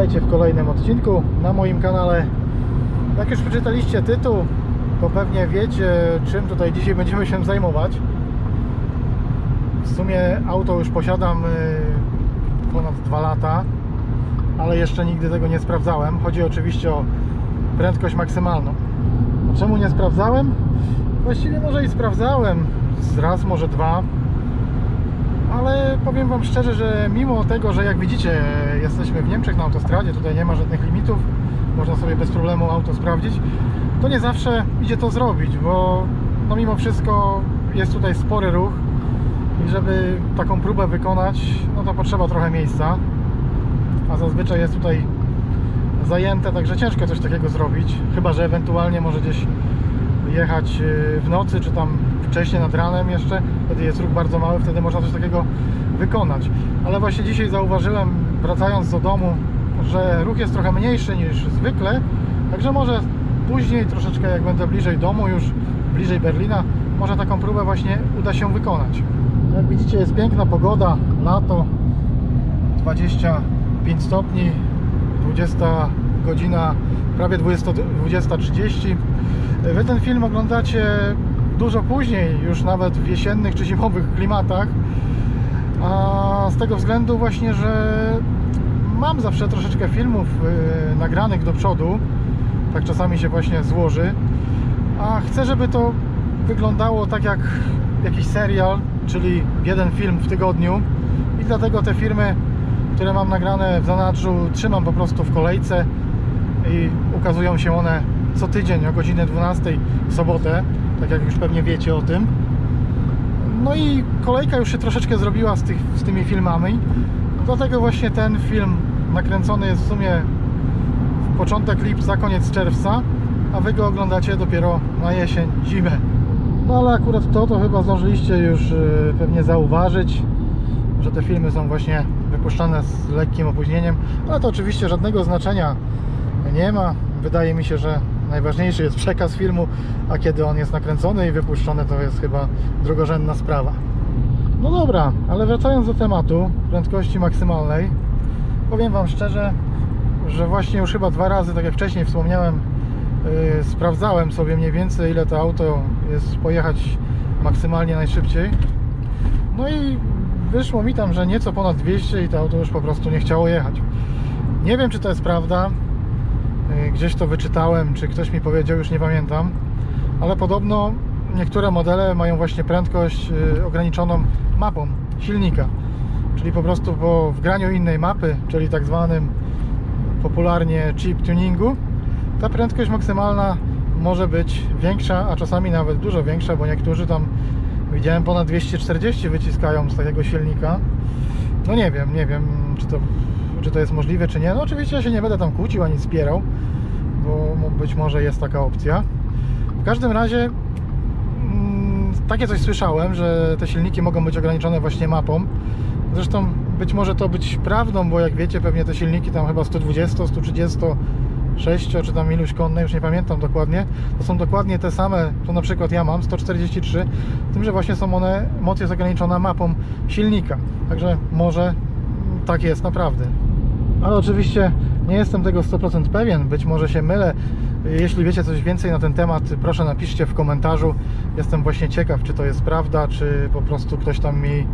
Witajcie w kolejnym odcinku na moim kanale. Jak już przeczytaliście tytuł, to pewnie wiecie, czym tutaj dzisiaj będziemy się zajmować. W sumie auto już posiadam y, ponad 2 lata, ale jeszcze nigdy tego nie sprawdzałem. Chodzi oczywiście o prędkość maksymalną. Czemu nie sprawdzałem? Właściwie może i sprawdzałem, raz, może dwa, ale powiem Wam szczerze, że mimo tego, że jak widzicie jesteśmy w Niemczech na autostradzie, tutaj nie ma żadnych limitów, można sobie bez problemu auto sprawdzić, to nie zawsze idzie to zrobić, bo no mimo wszystko jest tutaj spory ruch i żeby taką próbę wykonać, no to potrzeba trochę miejsca, a zazwyczaj jest tutaj zajęte, także ciężko coś takiego zrobić, chyba że ewentualnie może gdzieś jechać y, w nocy, czy tam wcześniej nad ranem jeszcze, wtedy jest ruch bardzo mały, wtedy można coś takiego wykonać. Ale właśnie dzisiaj zauważyłem, wracając do domu, że ruch jest trochę mniejszy niż zwykle, także może później, troszeczkę jak będę bliżej domu, już bliżej Berlina, może taką próbę właśnie uda się wykonać. Jak widzicie jest piękna pogoda, lato, 25 stopni, 20 godzina, prawie 20 20.30. Wy ten film oglądacie dużo później, już nawet w jesiennych czy zimowych klimatach. A z tego względu właśnie, że mam zawsze troszeczkę filmów yy, nagranych do przodu. Tak czasami się właśnie złoży. A chcę, żeby to wyglądało tak jak jakiś serial, czyli jeden film w tygodniu. I dlatego te filmy, które mam nagrane w zanadrzu, trzymam po prostu w kolejce i ukazują się one co tydzień o godzinie 12 w sobotę, tak jak już pewnie wiecie o tym. No i kolejka już się troszeczkę zrobiła z, tych, z tymi filmami, dlatego właśnie ten film nakręcony jest w sumie w początek lipca, koniec czerwca, a Wy go oglądacie dopiero na jesień, zimę. No ale akurat to, to chyba zdążyliście już yy, pewnie zauważyć, że te filmy są właśnie wypuszczane z lekkim opóźnieniem, ale to oczywiście żadnego znaczenia nie ma. Wydaje mi się, że najważniejszy jest przekaz filmu, a kiedy on jest nakręcony i wypuszczony, to jest chyba drugorzędna sprawa. No dobra, ale wracając do tematu prędkości maksymalnej, powiem Wam szczerze, że właśnie już chyba dwa razy, tak jak wcześniej wspomniałem, yy, sprawdzałem sobie mniej więcej ile to auto jest pojechać maksymalnie najszybciej. No i wyszło mi tam, że nieco ponad 200 i to auto już po prostu nie chciało jechać. Nie wiem, czy to jest prawda. Yy, Gdzieś to wyczytałem, czy ktoś mi powiedział, już nie pamiętam. Ale podobno niektóre modele mają właśnie prędkość yy, ograniczoną mapą silnika. Czyli po prostu po wgraniu innej mapy, czyli tak zwanym popularnie chip tuningu, ta prędkość maksymalna może być większa, a czasami nawet dużo większa, bo niektórzy tam widziałem ponad 240 wyciskają z takiego silnika. No nie wiem, nie wiem, czy to, czy to jest możliwe, czy nie. No oczywiście ja się nie będę tam kłócił ani spierał, bo być może jest taka opcja. W każdym razie mm, takie coś słyszałem, że te silniki mogą być ograniczone właśnie mapą. Zresztą być może to być prawdą, bo jak wiecie, pewnie te silniki tam chyba 120, 136 czy tam iluś konne, już nie pamiętam dokładnie, to są dokładnie te same, co na przykład ja mam, 143, z tym, że właśnie są one, moc jest ograniczona mapą silnika. Także może tak jest naprawdę. Ale oczywiście nie jestem tego 100% pewien, być może się mylę. Jeśli wiecie coś więcej na ten temat, proszę napiszcie w komentarzu. Jestem właśnie ciekaw, czy to jest prawda, czy po prostu ktoś tam mi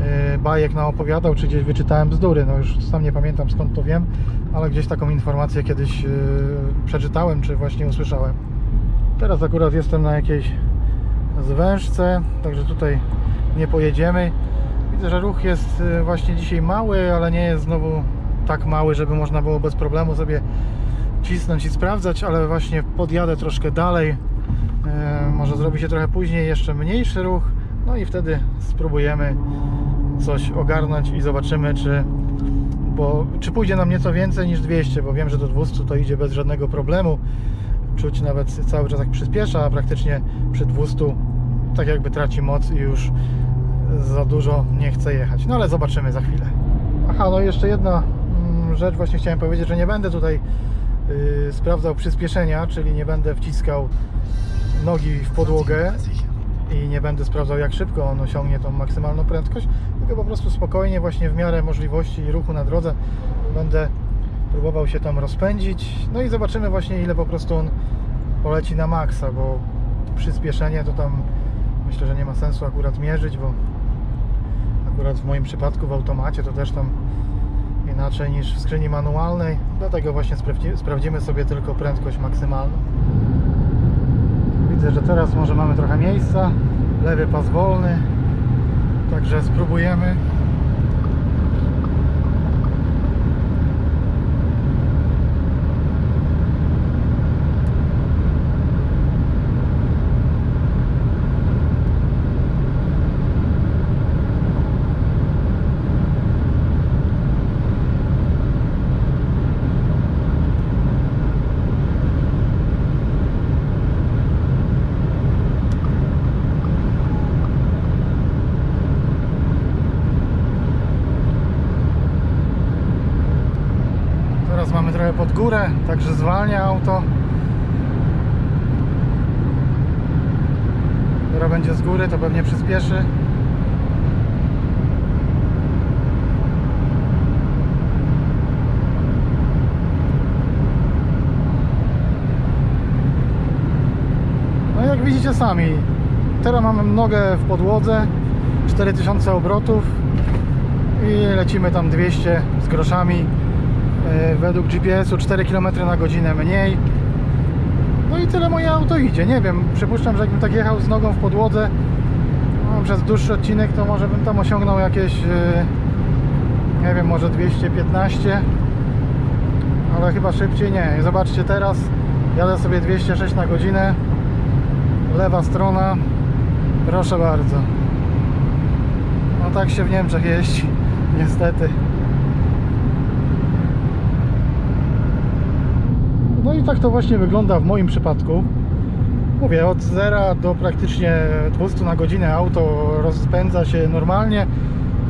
e, bajek naopowiadał, czy gdzieś wyczytałem bzdury. No już sam nie pamiętam skąd to wiem, ale gdzieś taką informację kiedyś e, przeczytałem, czy właśnie usłyszałem. Teraz akurat jestem na jakiejś zwężce, także tutaj nie pojedziemy. Widzę, że ruch jest e, właśnie dzisiaj mały, ale nie jest znowu tak mały, żeby można było bez problemu sobie cisnąć i sprawdzać, ale właśnie podjadę troszkę dalej. E, może zrobi się trochę później jeszcze mniejszy ruch, no i wtedy spróbujemy coś ogarnąć i zobaczymy, czy, bo, czy pójdzie nam nieco więcej niż 200, bo wiem, że do 200 to idzie bez żadnego problemu. Czuć nawet cały czas jak przyspiesza, a praktycznie przy 200 tak jakby traci moc i już za dużo nie chce jechać. No ale zobaczymy za chwilę. Aha, no jeszcze jedna mm, rzecz właśnie chciałem powiedzieć, że nie będę tutaj yy, sprawdzał przyspieszenia, czyli nie będę wciskał nogi w podłogę i nie będę sprawdzał jak szybko on osiągnie tą maksymalną prędkość, tylko po prostu spokojnie właśnie w miarę możliwości i ruchu na drodze będę próbował się tam rozpędzić. No i zobaczymy właśnie ile po prostu on poleci na maksa, bo przyspieszenie to tam myślę, że nie ma sensu akurat mierzyć, bo akurat w moim przypadku w automacie to też tam inaczej niż w skrzyni manualnej. Dlatego właśnie sprawdzi- sprawdzimy sobie tylko prędkość maksymalną. Widzę, że teraz może mamy trochę miejsca. Lewy pas wolny. Także spróbujemy. Teraz mamy pod górę, także zwalnia auto. Teraz będzie z góry, to pewnie przyspieszy. No jak widzicie sami, teraz mamy nogę w podłodze, 4000 obrotów i lecimy tam 200 z groszami. E, według GPS-u 4 km na godzinę mniej. No i tyle moje auto idzie. Nie wiem, przypuszczam, że jakbym tak jechał z nogą w podłodze no, przez dłuższy odcinek, to może bym tam osiągnął jakieś, e, nie wiem, może 215, ale chyba szybciej nie. Zobaczcie teraz, jadę sobie 206 na godzinę, lewa strona, proszę bardzo. No tak się w Niemczech jeździ, niestety. No i tak to właśnie wygląda w moim przypadku. Mówię, od 0 do praktycznie 200 na godzinę auto rozpędza się normalnie,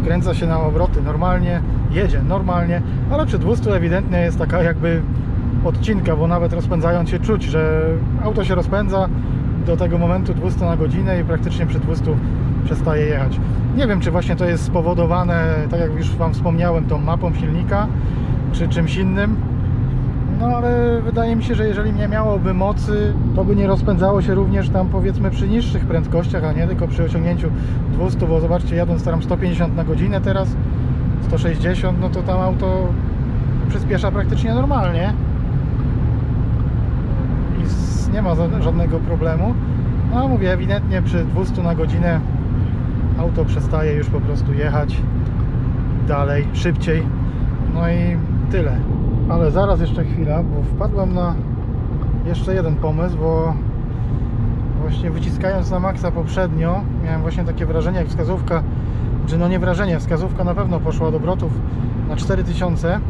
wkręca się na obroty normalnie, jedzie normalnie, ale przy 200 ewidentnie jest taka jakby odcinka, bo nawet rozpędzając się czuć, że auto się rozpędza do tego momentu 200 na godzinę i praktycznie przy 200 przestaje jechać. Nie wiem, czy właśnie to jest spowodowane, tak jak już Wam wspomniałem, tą mapą silnika, czy czymś innym. No ale wydaje mi się, że jeżeli nie miałoby mocy, to by nie rozpędzało się również tam powiedzmy przy niższych prędkościach, a nie tylko przy osiągnięciu 200, bo zobaczcie, jadąc tam 150 na godzinę teraz, 160, no to tam auto przyspiesza praktycznie normalnie i nie ma żadnego problemu. No mówię, ewidentnie przy 200 na godzinę auto przestaje już po prostu jechać dalej, szybciej. No i tyle. Ale zaraz jeszcze chwila, bo wpadłem na jeszcze jeden pomysł, bo właśnie wyciskając na maksa poprzednio, miałem właśnie takie wrażenie jak wskazówka, czy no nie wrażenie, wskazówka na pewno poszła od obrotów na 4000,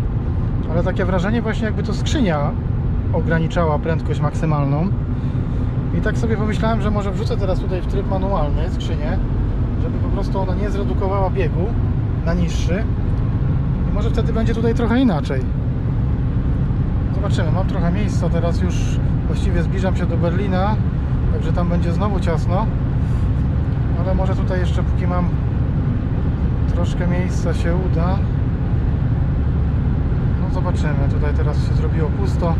ale takie wrażenie właśnie jakby to skrzynia ograniczała prędkość maksymalną. I tak sobie pomyślałem, że może wrzucę teraz tutaj w tryb manualny skrzynię, żeby po prostu ona nie zredukowała biegu na niższy. I może wtedy będzie tutaj trochę inaczej. Zobaczymy, mam trochę miejsca, teraz już właściwie zbliżam się do Berlina, także tam będzie znowu ciasno. Ale może tutaj jeszcze póki mam troszkę miejsca się uda. No zobaczymy, tutaj teraz się zrobiło pusto,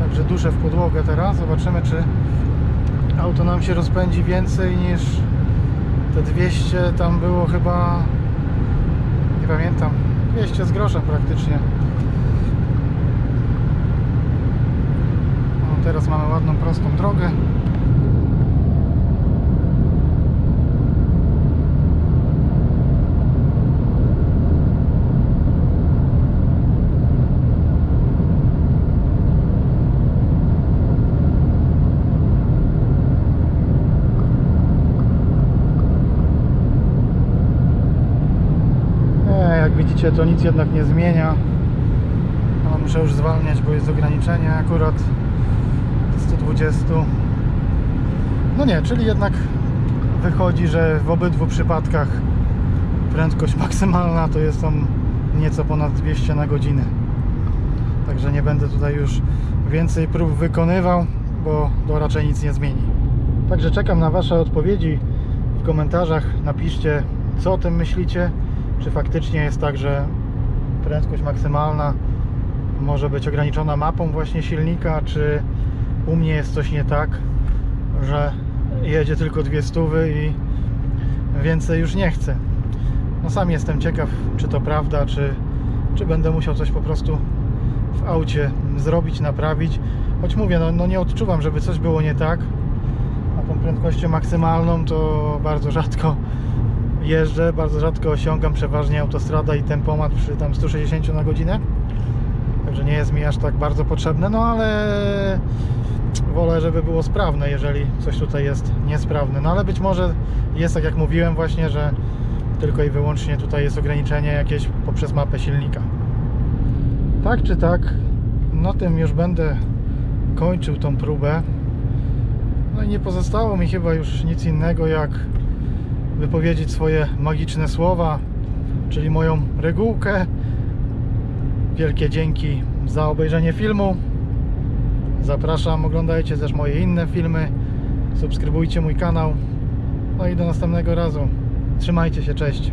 także duszę w podłogę teraz. Zobaczymy czy auto nam się rozpędzi więcej niż te 200 tam było chyba nie pamiętam 200 z groszem praktycznie no, teraz mamy ładną prostą drogę jak widzicie to nic jednak nie zmienia. No, muszę już zwalniać, bo jest ograniczenie akurat 120. No nie, czyli jednak wychodzi, że w obydwu przypadkach prędkość maksymalna to jest tam nieco ponad 200 na godzinę. Także nie będę tutaj już więcej prób wykonywał, bo to raczej nic nie zmieni. Także czekam na Wasze odpowiedzi w komentarzach. Napiszcie, co o tym myślicie. Czy faktycznie jest tak, że prędkość maksymalna może być ograniczona mapą właśnie silnika, czy u mnie jest coś nie tak, że jedzie tylko dwie stówy i więcej już nie chcę. No sam jestem ciekaw, czy to prawda, czy, czy będę musiał coś po prostu w aucie zrobić, naprawić. Choć mówię, no, no nie odczuwam, żeby coś było nie tak. A tą prędkością maksymalną to bardzo rzadko jeżdżę, bardzo rzadko osiągam przeważnie autostrada i tempomat przy tam 160 na godzinę. Także nie jest mi aż tak bardzo potrzebne, no ale wolę, żeby było sprawne, jeżeli coś tutaj jest niesprawne. No ale być może jest tak jak mówiłem właśnie, że tylko i wyłącznie tutaj jest ograniczenie jakieś poprzez mapę silnika. Tak czy tak, na tym już będę kończył tą próbę. No i nie pozostało mi chyba już nic innego jak wypowiedzieć swoje magiczne słowa, czyli moją regułkę. Wielkie dzięki za obejrzenie filmu. Zapraszam, oglądajcie też moje inne filmy. Subskrybujcie mój kanał. No i do następnego razu. Trzymajcie się, cześć.